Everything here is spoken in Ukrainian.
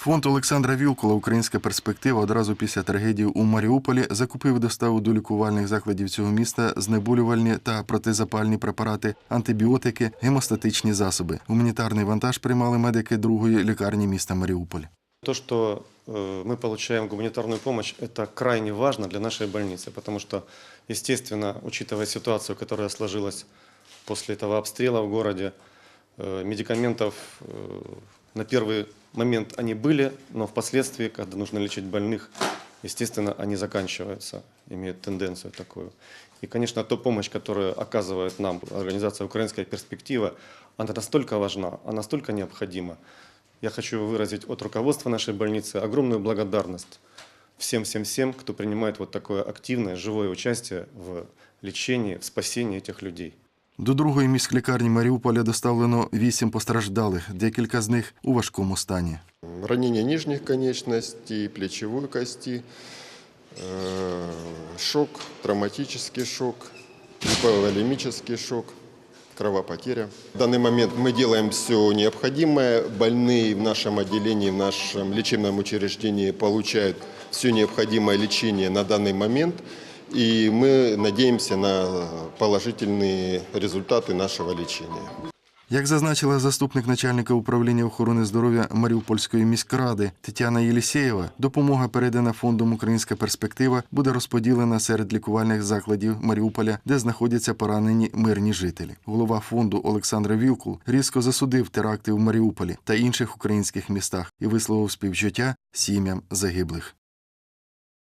Фонд Олександра Вілкула Українська перспектива одразу після трагедії у Маріуполі закупив і доставив до лікувальних закладів цього міста знеболювальні та протизапальні препарати, антибіотики, гемостатичні засоби. Гуманітарний вантаж приймали медики другої лікарні міста Маріуполь. То, что э, мы получаем гуманитарную помощь, это крайне важно для нашей больницы, потому что, естественно, учитывая ситуацию, которая сложилась после этого обстрела в городе, э, медикаментов э, на первый момент они были, но впоследствии, когда нужно лечить больных, естественно, они заканчиваются, имеют тенденцию такую. И, конечно, та помощь, которую оказывает нам организация «Украинская перспектива», она настолько важна, она настолько необходима. Я хочу выразить от руководства нашей больницы огромную благодарность всем-всем-всем, кто принимает вот такое активное, живое участие в лечении, в спасении этих людей. До другої міськлікарні Маріуполя доставлено вісім постраждалих, декілька з них у важкому стані. Ранение нижних конечностей, плечевой кости, э, шок, травматический шок, гиповолемический шок, кровопотеря. В данный момент мы делаем все необходимое. Больные в нашем отделении, в нашем лечебном учреждении получают все необходимое лечение на данный момент. И мы надеемся на положительные результаты нашего лечения. Як зазначила заступник начальника управління охорони здоров'я Маріупольської міськради Тетяна Єлісєєва, допомога передана фондом Українська перспектива буде розподілена серед лікувальних закладів Маріуполя, де знаходяться поранені мирні жителі. Голова фонду Олександр Вілкул різко засудив теракти в Маріуполі та інших українських містах і висловив співчуття сім'ям загиблих.